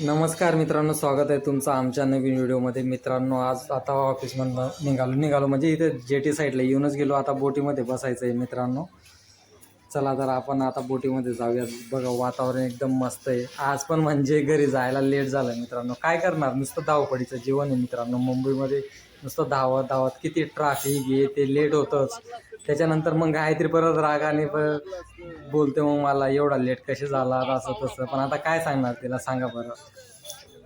नमस्कार मित्रांनो स्वागत आहे तुमचं आमच्या नवीन व्हिडिओमध्ये. मित्रांनो आज आता ऑफिसमधनं निघालो निघालो म्हणजे इथे जेटी साईडला येऊनच गेलो. आता बोटीमध्ये बसायचं आहे मित्रांनो. चला तर आपण आता बोटीमध्ये जाऊया बघा वातावरण एकदम मस्त आहे. आज पण म्हणजे घरी जायला लेट झालं मित्रांनो. काय करणार? नुसतं धावपडीचं जीवन आहे मित्रांनो. मुंबईमध्ये नुसतं धावत धावत. किती ट्राफिक आहे ते लेट होतंच. त्याच्यानंतर मग गायत्री परत रागाने परत बोलते मग मला एवढा लेट कसे झाला असं तसं. पण आता काय सांगणार तिला? सांगा बरं.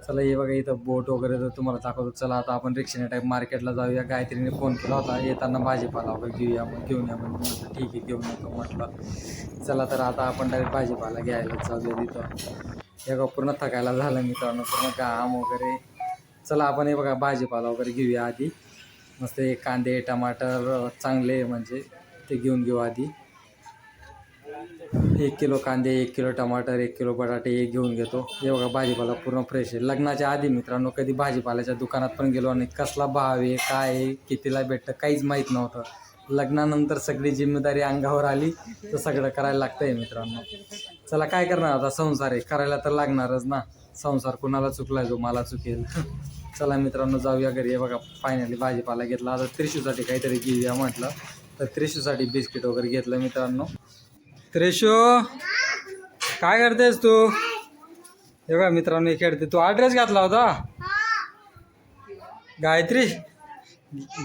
चला हे बघा इथं बोट वगैरे तर तुम्हाला दाखवतो चला आता आपण रिक्षाने टाईप मार्केटला जाऊया. गायत्रीने फोन केला होता. येताना भाजीपाला वगैरे घेऊया मग घेऊन या मग म्हटलं ठीक आहे घेऊन येतो म्हटलं. चला तर आता आपण डायरेक्ट भाजीपाला घ्यायला जाऊया तिथं. हे बघा पूर्ण थकायला झालं मित्रांनो. पूर्ण घाम वगैरे. चला आपण हे बघा भाजीपाला वगैरे घेऊया आधी. मस्त हे कांदे टमाटर चांगले म्हणजे ते घेऊन घेऊ आधी. एक किलो कांदे एक किलो टमाटर एक किलो बटाटे हे घेऊन घेतो. हे बघा भाजीपाला पूर्ण फ्रेश आहे. लग्नाच्या आधी मित्रांनो कधी भाजीपाल्याच्या दुकानात पण गेलो आणि कसला भाव आहे काय आहे कितीला भेटतं काहीच माहीत नव्हतं. लग्नानंतर सगळी जिम्मेदारी अंगावर आली तर सगळं करायला लागतंय मित्रांनो. चला काय करणार आता? संसार आहे. करायला तर लागणारच ना. संसार कुणाला चुकलाय जो मला चुकेल. चला मित्रांनो जाऊया घरी. हे बघा फायनली भाजीपाला घेतला. आता त्रिशूसाठी काहीतरी घेऊया म्हटलं. तर त्रिशूसाठी बिस्किट वगैरे घेतलं मित्रांनो. त्रिशू काय करतेस तू? हे बघा मित्रांनो हे खेळते. तू ॲड्रेस घातला होता? गायत्री?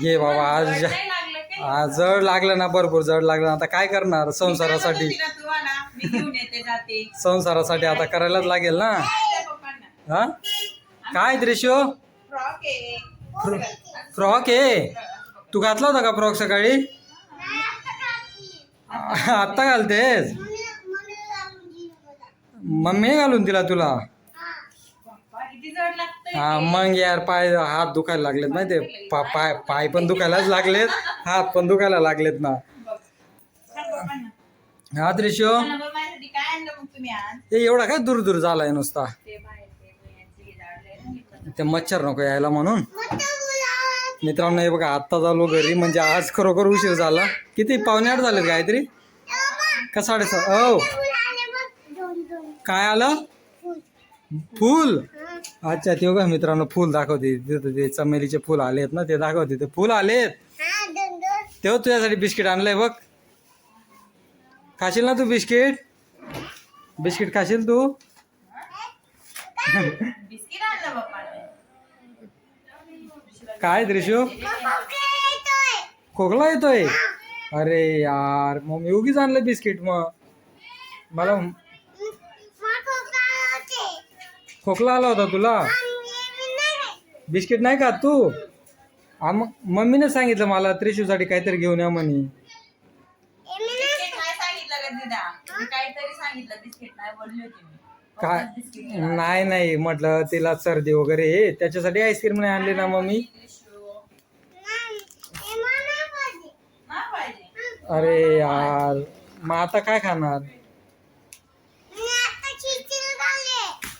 घे बाबा आज आज जड लागलं ना भरपूर जड लागलं आता काय करणार संसारासाठी? मी घेऊन येते जाते. संसारासाठी आता करायलाच लागेल ना? हा? काय त्रिशू? फ्रॉक आहे. फ्रॉक आहे? तू घातला होता का फ्रॉक सकाळी? आत्ता घालतेस? मम्मी घालून दिला तुला? जड लागतंय हा मग यार पाय हात दुखायला लागलेत माहिती पा पाय पाय पण दुखायलाच लागलेत. हात पण दुखायला लागलेत ना. सांग. हा त्रिशू. मला बघ, माझ्यासाठी काय आणलं मग तुम्ही आज? हे एवढा काय दूर दूर झालाय नुसता? ते बाहेर ते बियांचे हे झाडलंय ना मी पण. ते मच्छर नको यायला म्हणून. मित्रांनो हे बघा आत्ता झालो घरी म्हणजे आज खरोखर उशीर झाला. किती? पावणे आठ झाले काहीतरी का साडेसात हो काय आलं? फुल? अच्छा ते बघा मित्रांनो फुल दाखवते. तिथं ते चमेलीचे फुल आलेत ना ते दाखवते. ते फुल आलेत? तेव्हा तुझ्यासाठी बिस्किट आणलंय बघ. खाशील ना तू बिस्किट? बिस्किट खाशील तू? काय त्रिशू? खोकला येतोय? अरे यार मग मी उगीच आणलं बिस्किट मग. मला खोकला आला होता तुला? बिस्किट नाही खात तू? आम मम्मीने सांगितलं मला त्रिशूसाठी काहीतरी घेऊन या म्हणे. काय नाही नाही म्हटलं तिला सर्दी वगैरे हे त्याच्यासाठी आईस्क्रीम नाही आणली ना मम्मी? अरे यार मग आता काय खाणार?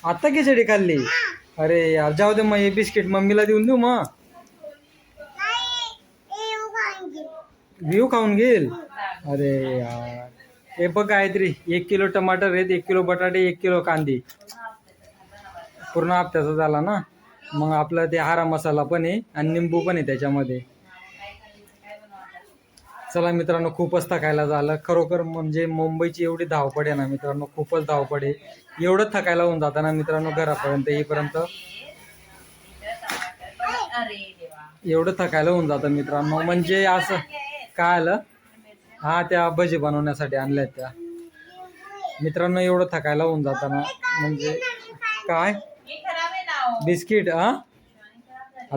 आता खिचडी खाल्ली? अरे यार जाऊ दे मग हे बिस्किट मम्मीला देऊन देऊ मग. व्ह्यू खाऊन घेईल? अरे यार. हे बघ काहीतरी एक किलो टमाटर आहेत एक किलो बटाटे एक किलो कांदे. पूर्ण हप्त्याचा झाला ना? मग आपला ते हारा मसाला पण आहे आणि निंबू पण आहे त्याच्यामध्ये. चला मित्रांनो खूपच थकायला झालं. खरोखर म्हणजे मुंबईची एवढी धावपड आहे ना मित्रांनो खूपच धावपड आहे. एवढं थकायला होऊन जातं ना मित्रांनो घरापर्यंत येईपर्यंत एवढं थकायला होऊन जातं मित्रांनो. म्हणजे असं काय आलं? हा त्या भजी बनवण्यासाठी आणल्यात त्या. मित्रांनो एवढं थकायला होऊन जातं ना म्हणजे काय? हे. बिस्किट हा,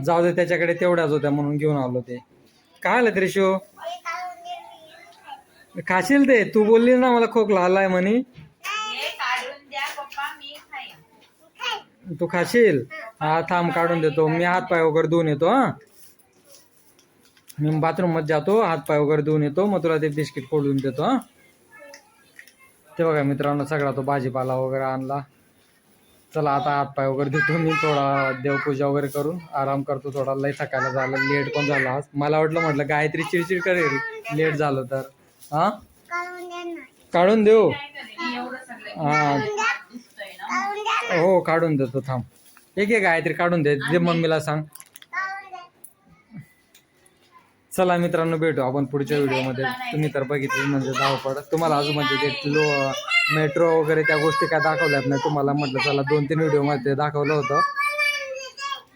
जाऊ दे त्याच्याकडे तेवढ्याच होत्या म्हणून घेऊन आलो ते. काय आलं त्रिशू? खाशील ते. तू बोलली ना मला खोकला आलाय म्हणे. तू खाशील? हा थांब काढून देतो. मी हात पाय वगैरे धुवून येतो हा. मी बाथरूममध्ये जातो हात पाय वगैरे धुवून येतो. मग तुला ते बिस्किट फोडून देतो हा. ते बघा मित्रांनो सगळा तो भाजीपाला वगैरे आणला. चला आता हात पाय वगैरे देतो मी. थोडा देवपूजा वगैरे करून आराम करतो थोडा. लय थकायला झालं. लेट पण झाला आज. मला वाटलं म्हटलं गायत्री चिडचिड करेल. लेट झालं तर. हा? काढून देऊ? हा. हो काढून देतो थांब. एक एक गायत्री काढून दे जे मम्मीला सांग. चला मित्रांनो भेटू आपण पुढच्या व्हिडिओमध्ये. तुम्ही तर बघितले म्हणजे धावपड तुम्हाला अजून म्हणजे ते लो मेट्रो वगैरे त्या गोष्टी काय दाखवल्यात नाही तुम्हाला म्हटलं चला दोन तीन व्हिडिओमध्ये दाखवलं होतं.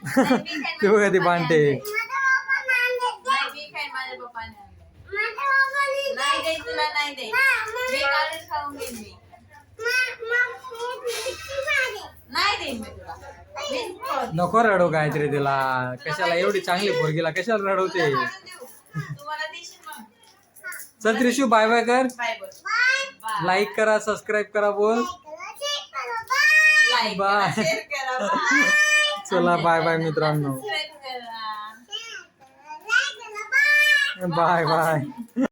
ते बघा ती बांधते नाही दे तुला नाही दे मी कालच खाऊन घेईन मी. नाही देईन मी तुला. मीच खाऊन नको रडू गायत्री तिला. कशाला एवढी चांगली पोरगीला कशाला रडवते? काढून देऊ. तू मला देशील मग. चल त्रिशू बाय बाय कर. बाय बोल बाय लाईक करा सबस्क्राईब करा बोल. Like bye. करा शेअर करा. बाय चला बाय बाय मित्रांनो. सबस्क्राईब करा बाय बाय